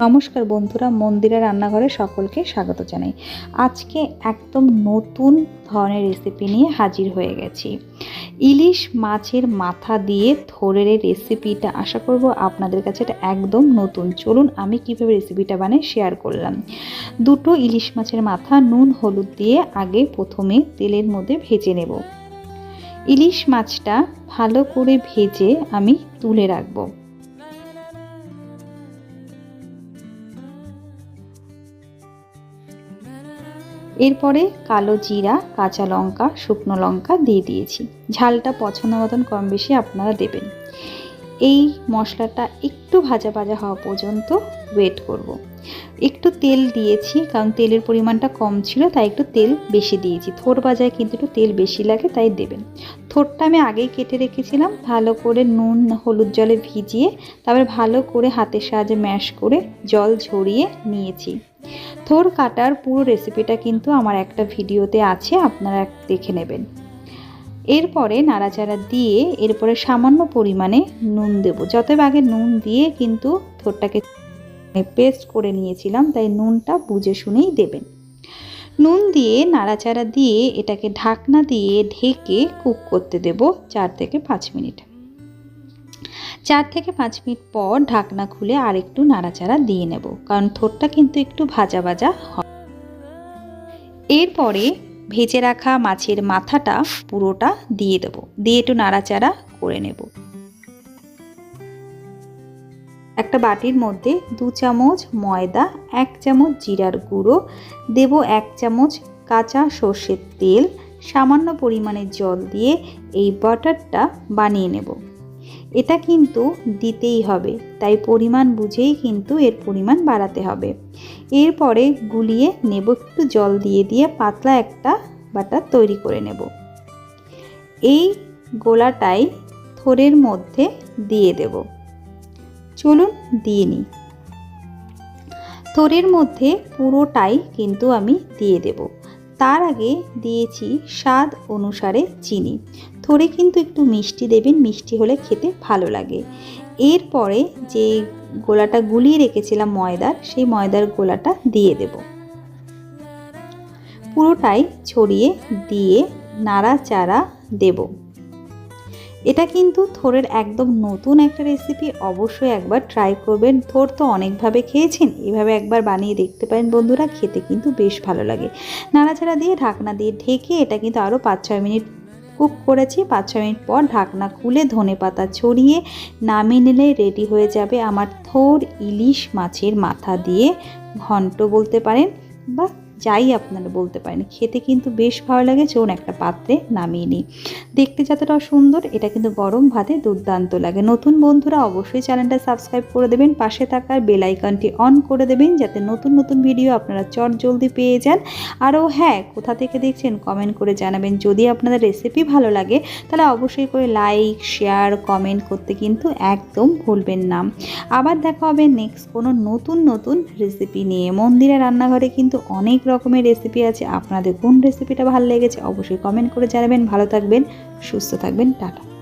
নমস্কার বন্ধুরা, মন্দিরা রান্নাঘরে সকলকে স্বাগত জানাই। আজকে একদম নতুন ধরনের রেসিপি নিয়ে হাজির হয়ে গেছি। ইলিশ মাছের মাথা দিয়ে এই রেসিপিটা আশা করব আপনাদের কাছে এটা একদম নতুন। চলুন আমি কীভাবে রেসিপিটা বানিয়ে শেয়ার করলাম। দুটো ইলিশ মাছের মাথা, নুন, হলুদ দিয়ে আগে প্রথমে তেলের মধ্যে ভেজে নেব। ইলিশ মাছটা ভালো করে ভেজে আমি তুলে রাখব। এরপরে কালো জিরা, কাঁচা লঙ্কা, শুকনো লঙ্কা দিয়ে দিয়েছি। ঝালটা পছন্দ মতন কম বেশি আপনারা দেবেন। এই মশলাটা একটু ভাজা ভাজা হওয়া পর্যন্ত ওয়েট করব। একটু তেল দিয়েছি, কারণ তেলের পরিমাণটা কম ছিল, তাই একটু তেল বেশি দিয়েছি। থোর বাজায় কিন্তু একটু তেল বেশি লাগে, তাই দেবেন। থোরটা আমি আগেই কেটে রেখেছিলাম, ভালো করে নুন, হলুদ জলে ভিজিয়ে, তারপরে ভালো করে হাতের সাহায্যে ম্যাশ করে জল ঝরিয়ে নিয়েছি। থোর কাটার পুরো রেসিপিটা কিন্তু আমার একটা ভিডিওতে আছে, আপনারা দেখে নেবেন। এরপরে নাড়াচাড়া দিয়ে এরপরে সামান্য পরিমাণে নুন দেব। যতই আগে নুন দিয়ে কিন্তু থোরটাকে পেস্ট করে নিয়েছিলাম, তাই নুনটা বুঝে শুনেই দেবেন। নুন দিয়ে নাড়াচাড়া দিয়ে এটাকে ঢাকনা দিয়ে ঢেকে কুক করতে দেব চার থেকে পাঁচ মিনিট। চার থেকে পাঁচ মিনিট পর ঢাকনা খুলে আর একটু নাড়াচাড়া দিয়ে নেব, কারণ থোরটা কিন্তু একটু ভাজা ভাজা হয়। এরপরে ভেজে রাখা মাছের মাথাটা পুরোটা দিয়ে দেবো, দিয়ে একটু নাড়াচাড়া করে নেব। একটা বাটির মধ্যে দু চামচ ময়দা, এক চামচ জিরার গুঁড়ো, দেব এক চামচ কাঁচা সর্ষের তেল, সামান্য পরিমাণে জল দিয়ে এই বাটারটা বানিয়ে নেব। এটা কিন্তু দিতেই হবে। তাই পরিমাণ বুঝেই কিন্তু এর পরিমাণ বাড়াতে হবে। এরপরে গুলিয়ে নেব, একটু জল দিয়ে দিয়ে পাতলা একটা বাটার তৈরি করে নেব। এই গোলাটাই থোরের মধ্যে দিয়ে দেব। চলুন দিয়ে নিই। থোরের মধ্যে পুরোটাই কিন্তু আমি দিয়ে দেব। তার আগে দিয়েছি স্বাদ অনুসারে চিনি। থোড়ে কিন্তু একটু মিষ্টি দেবেন, মিষ্টি হলে খেতে ভালো লাগে। এরপরে যে গোলাটা গুলিয়ে রেখেছিলাম ময়দার, সেই ময়দার গোলাটা দিয়ে দেব। পুরোটাই ছড়িয়ে দিয়ে নাড়া নাড়াচাড়া দেব। এটা কিন্তু থোরের একদম নতুন একটা রেসিপি অবশ্যই একবার ট্রাই করবেন। থোর তো অনেকভাবে খেয়েছেন, এভাবে একবার বানিয়ে দেখতে পারেন বন্ধুরা, খেতে কিন্তু বেশ ভালো লাগে। নাড়াচাড়া দিয়ে ঢাকনা দিয়ে ঢেকে এটা কিন্তু আরও পাঁচ ছয় মিনিট কুক করেছি। পাঁচ ছ মিনিট পর ঢাকনা খুলে ধনে পাতা ছড়িয়ে নামিয়ে নিলে রেডি হয়ে যাবে আমার থোর ইলিশ মাছের মাথা দিয়ে। ঘন্ট বলতে পারেন বা যাই আপনারা বলতে পারেন, খেতে কিন্তু বেশ ভালো লাগে, চলুন একটা পাত্রে নামিয়ে নিই। দেখতে যতটা সুন্দর, এটা কিন্তু গরম ভাতে দুর্দান্ত লাগে। নতুন বন্ধুরা অবশ্যই চ্যানেলটা সাবস্ক্রাইব করে দেবেন, পাশে থাকার বেল আইকনটি অন করে দেবেন, যাতে নতুন নতুন ভিডিও আপনারা চট জলদি পেয়ে যান। আরও হ্যাঁ কোথা থেকে দেখছেন কমেন্ট করে জানাবেন। যদি আপনাদের রেসিপি ভালো লাগে, তাহলে অবশ্যই করে লাইক শেয়ার কমেন্ট করতে কিন্তু একদম ভুলবেন না। আবার দেখা হবে নেক্সট কোনো নতুন নতুন রেসিপি নিয়ে। মন্দিরে রান্নাঘরে কিন্তু অনেক রকমের রেসিপি আছে। আপনাদের কোন রেসিপিটা ভালো লেগেছে অবশ্যই কমেন্ট করে জানাবেন। ভালো থাকবেন, সুস্থ থাকবেন, টাটা।